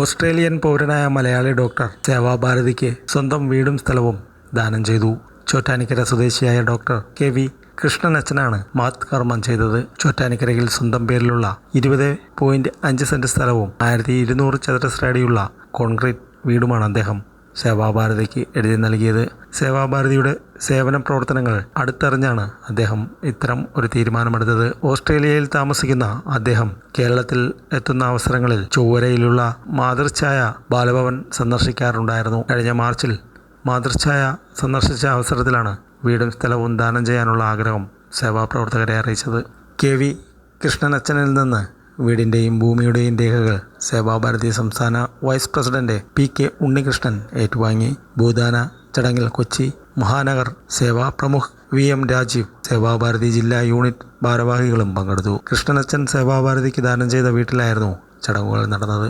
Australian പൗരനായ Malayali doctor സേവാഭാരതിക്ക് സ്വന്തം വീടും സ്ഥലവും ദാനം ചെയ്തു. ചോറ്റാനിക്കര സ്വദേശിയായ ഡോക്ടർ കെ വി കൃഷ്ണൻ അച്ഛനാണ് മാത് കർമ്മം ചെയ്തത്. ചോറ്റാനിക്കരയിൽ സ്വന്തം പേരിലുള്ള ഇരുപത് പോയിന്റ് അഞ്ച് സെന്റ് സ്ഥലവും ആയിരത്തി ഇരുന്നൂറ് ചതുരശ്ര അടിയുള്ള കോൺക്രീറ്റ് വീടുമാണ് അദ്ദേഹം സേവാഭാരതിക്ക് എഴുതി നൽകിയത്. സേവാഭാരതിയുടെ സേവന പ്രവർത്തനങ്ങൾ അടുത്തറിഞ്ഞാണ് അദ്ദേഹം ഇത്തരം ഒരു തീരുമാനമെടുത്തത്. ഓസ്ട്രേലിയയിൽ താമസിക്കുന്ന അദ്ദേഹം കേരളത്തിൽ എത്തുന്ന അവസരങ്ങളിൽ ചൊവ്വരയിലുള്ള മാതൃഛായ ബാലഭവൻ സന്ദർശിക്കാറുണ്ടായിരുന്നു. കഴിഞ്ഞ മാർച്ചിൽ മാതൃഛായ സന്ദർശിച്ച അവസരത്തിലാണ് വീടും സ്ഥലവും ദാനം ചെയ്യാനുള്ള ആഗ്രഹം സേവാപ്രവർത്തകരെ അറിയിച്ചത്. കെ വി കൃഷ്ണനച്ചനിൽ നിന്ന് വീടിന്റെയും ഭൂമിയുടെയും രേഖകൾ സേവാഭാരതി സംസ്ഥാന vice president P K Unnikrishnan ഏറ്റുവാങ്ങി. ഭൂദാന ചടങ്ങിൽ കൊച്ചി മഹാനഗർ സേവാ പ്രമുഖ് വി എം രാജീവ് സേവാഭാരതി ജില്ലാ യൂണിറ്റ് ഭാരവാഹികളും പങ്കെടുത്തു. കൃഷ്ണനച്ചൻ സേവാഭാരതിക്ക് ദാനം ചെയ്ത വീട്ടിലായിരുന്നു ചടങ്ങുകൾ നടന്നത്.